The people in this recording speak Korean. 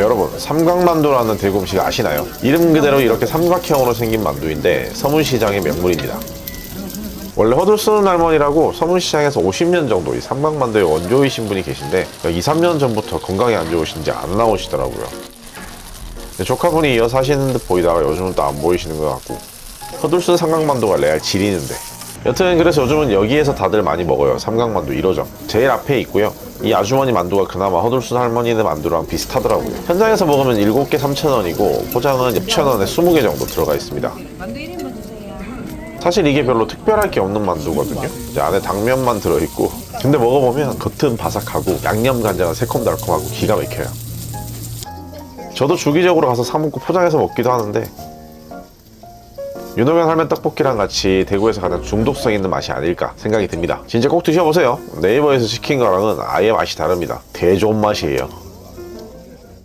여러분 삼각만두라는 대구 음식 아시나요? 이름 그대로 이렇게 삼각형으로 생긴 만두인데 서문시장의 명물입니다. 원래 허들쓰는 할머니라고 서문시장에서 50년 정도 이 삼각만두의 원조이신 분이 계신데 2, 3년 전부터 건강이 안 좋으신지 안 나오시더라고요. 조카분이 이어서 하시는 듯 보이다가 요즘은 또 안 보이시는 것 같고 허들순 삼각만두가 레알 지리는데 여튼 그래서 요즘은 여기에서 다들 많이 먹어요. 삼각만두 1호점 제일 앞에 있고요. 이 아주머니 만두가 그나마 허들순 할머니네 만두랑 비슷하더라고요. 현장에서 먹으면 7개 3,000원이고 포장은 6,000원에 20개 정도 들어가 있습니다. 만두 1인분 주세요. 사실 이게 별로 특별할 게 없는 만두거든요. 이제 안에 당면만 들어있고. 근데 먹어보면 겉은 바삭하고 양념 간장은 새콤달콤하고 기가 막혀요. 저도 주기적으로 가서 사 먹고 포장해서 먹기도 하는데 윤호면 할면 떡볶이랑 같이 대구에서 가장 중독성 있는 맛이 아닐까 생각이 듭니다. 진짜 꼭 드셔보세요. 네이버에서 시킨 거랑은 아예 맛이 다릅니다. 대존 맛이에요